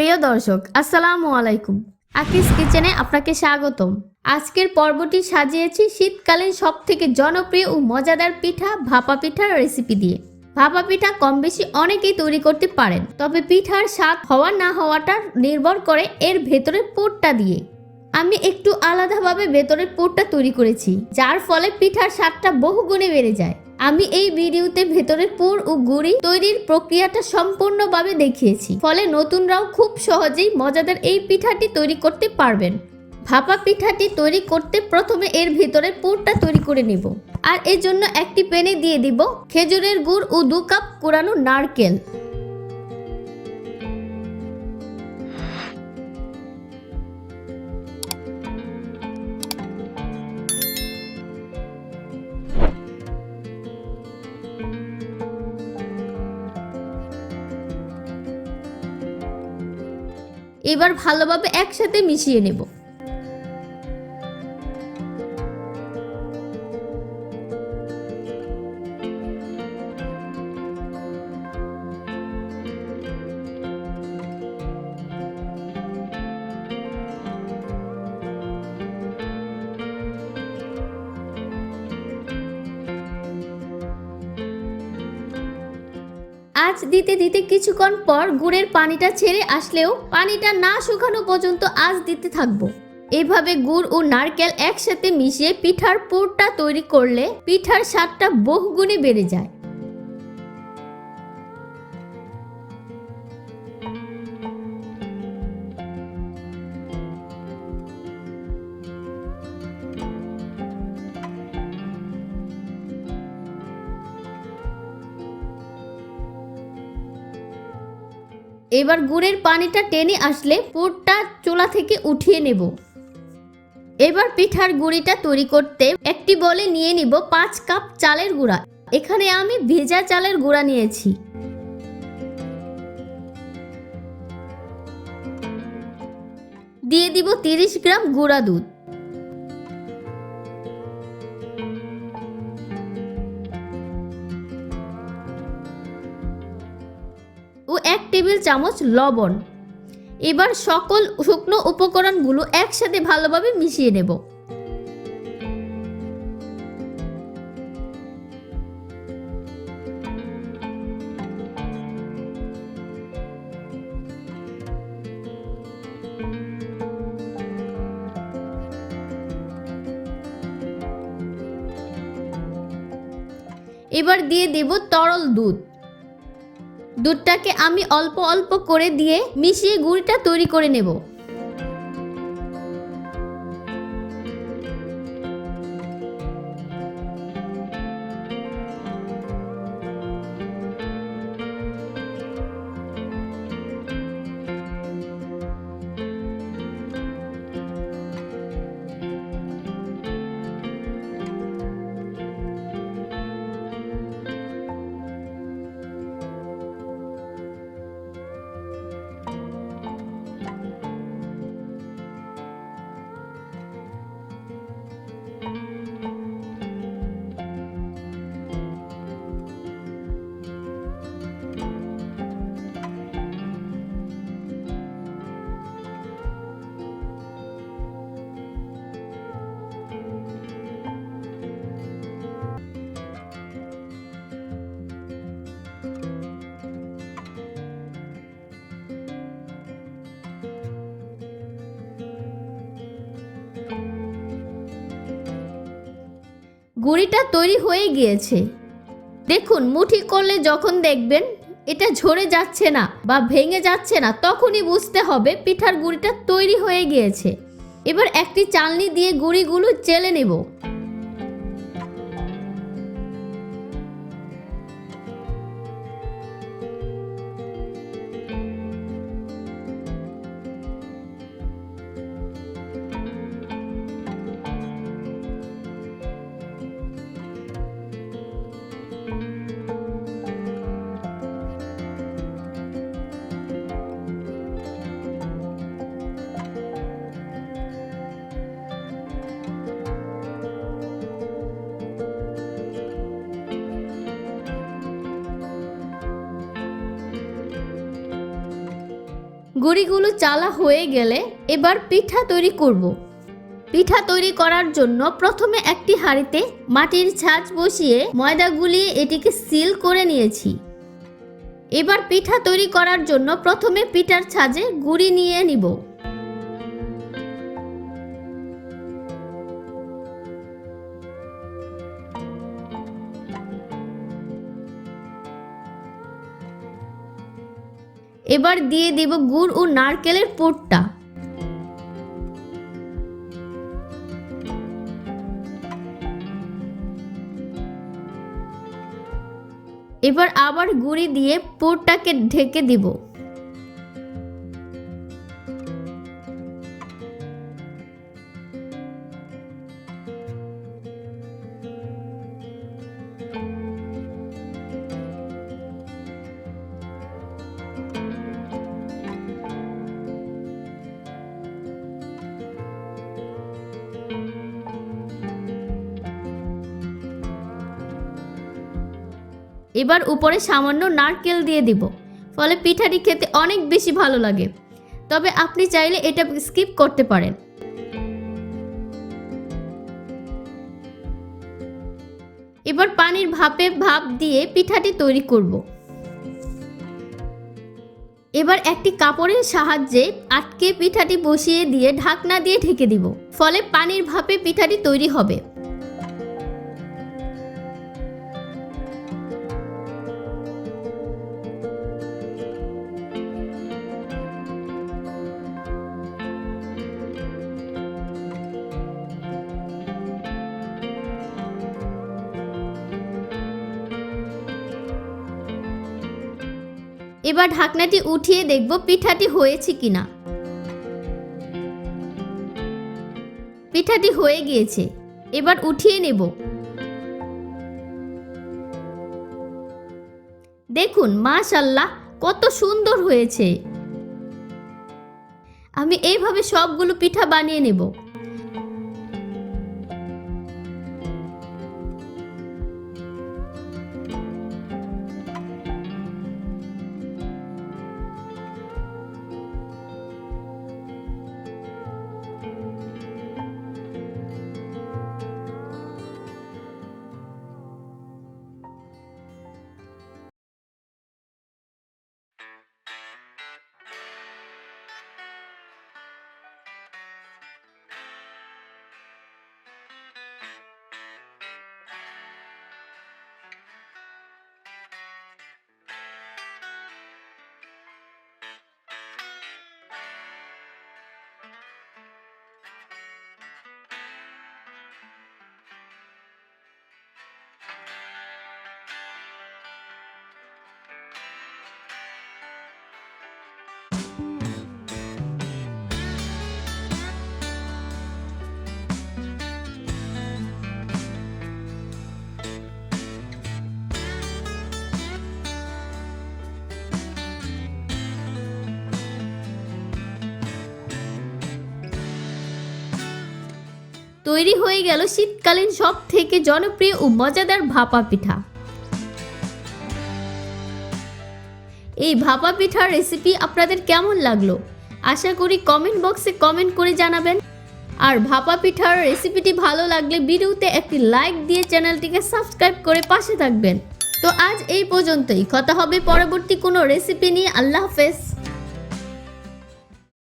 প্রিয় দর্শক, আসসালামু আলাইকুম। আকিস কিচেনে আপনাকে স্বাগতম। আজকের পর্বটি সাজিয়েছি শীতকালীন সব থেকে জনপ্রিয় ও মজাদার পিঠা ভাপা পিঠার রেসিপি দিয়ে। ভাপা পিঠা কম বেশি অনেকেই তৈরি করতে পারেন, তবে পিঠার স্বাদ হওয়া না হওয়াটা নির্ভর করে এর ভেতরের পুরটা দিয়ে। আমি একটু আলাদাভাবে ভেতরের পুরটা তৈরি করেছি, যার ফলে পিঠার স্বাদটা বহু গুণে বেড়ে যায়। আমি এই ভিডিওতে ভেতরের পুর ও গুড়ি তৈরির প্রক্রিয়াটা সম্পূর্ণভাবে দেখিয়েছি। ফলে নতুনরাও খুব সহজেই মজাদার এই পিঠাটি তৈরি করতে পারবেন। ভাপা পিঠাটি তৈরি করতে প্রথমে এর ভিতরে পুরটা তৈরি করে নিব। আর এর জন্য একটি প্যানে দিয়ে দিব খেজুরের গুড় ও দু কাপ কোরানো নারকেল। এবার ভালোভাবে একসাথে মিশিয়ে নেব। আজ দিতে দিতে কিছুক্ষণ পর গুড়ের পানিটা ছেড়ে আসলেও পানিটা না শুকানো পর্যন্ত আজ দিতে থাকব। এভাবে গুড় ও নারকেল একসাথে মিশিয়ে পিঠার পুরটা তৈরি করলে পিঠার স্বাদটা বহুগুণে বেড়ে যায়। এবার গুড়ের পানিটা টেনে আসলে পুরটা চুলা থেকে উঠিয়ে নেব। এবার পিঠার গুঁড়িটা তৈরি করতে একটি বলে নিয়ে নিব পাঁচ কাপ চালের গুঁড়া। এখানে আমি ভেজা চালের গুঁড়া নিয়েছি। দিয়ে দিব তিরিশ গ্রাম গুঁড়া দুধ। টেবিল, চামচ, লবণ। এবার সকল শুকনো উপকরণগুলো একসাথে ভালোভাবে মিশিয়ে নেব। এবার দিয়ে দেব তরল দুধ। দুধটাকে আমি অল্প অল্প করে দিয়ে মিশিয়ে গুড়িটা তৈরি করে নেব। গুড়িটা তৈরি হয়ে গিয়েছে। দেখুন, মুঠি করলে যখন দেখবেন এটা ঝরে যাচ্ছে না বা ভেঙে যাচ্ছে না, তখনই বুঝতে হবে পিঠার গুড়িটা তৈরি হয়ে গিয়েছে। এবার একটি চালনি দিয়ে গুঁড়িগুলো চেলে নেব। গুড়িগুলো চালা হয়ে গেলে এবার পিঠা তৈরি করব। পিঠা তৈরি করার জন্য প্রথমে একটি হাঁড়িতে মাটির ছাঁচ বসিয়ে ময়দা গুলিয়ে এটিকে সিল করে নিয়েছি এবার পিঠা তৈরি করার জন্য প্রথমে পিঠার ছাঁচে গুড়ি নিয়ে নিব এবার দিয়ে দেব গুড় ও নারকেলের পোটটা। এবার আবার গুঁড়ি দিয়ে পুরটাকে ঢেকে দিব। এবার উপরে সামান্য নারকেল দিয়ে দিব, ফলে পিঠাটি খেতে অনেক বেশি ভালো লাগে। তবে আপনি চাইলে এটা স্কিপ করতে পারেন। এবার পানির ভাপে ভাপ দিয়ে পিঠাটি তৈরি করব। এবার একটি কাপড়ের সাহায্যে আটকে পিঠাটি বসিয়ে দিয়ে ঢাকনা দিয়ে ঢেকে দিব, ফলে পানির ভাপে পিঠাটি তৈরি হবে। এবার ঢাকনাটি উঠিয়ে দেখব পিঠাটি হয়েছে কিনা। পিঠাটি হয়ে গিয়েছে। এবার উঠিয়ে নেব। দেখুন মাশাল্লাহ কত সুন্দর হয়েছে। আমি এইভাবে সবগুলো পিঠা বানিয়ে নেব। তৈরি হয়ে গেল শীতকালীন সব থেকে জনপ্রিয় ও মজাদার ভাপা পিঠা। এই ভাপা পিঠার রেসিপি আপনাদের কেমন লাগল? আশা করি কমেন্ট বক্সে কমেন্ট করে জানাবেন। আর ভাপা পিঠার রেসিপিটি ভালো লাগলে ভিডিওতে একটি লাইক দিয়ে চ্যানেলটিকে সাবস্ক্রাইব করে পাশে থাকবেন। তো আজ এই পর্যন্তই। কথা হবে পরবর্তী কোনো রেসিপি নিয়ে। আল্লাহ হাফেজ।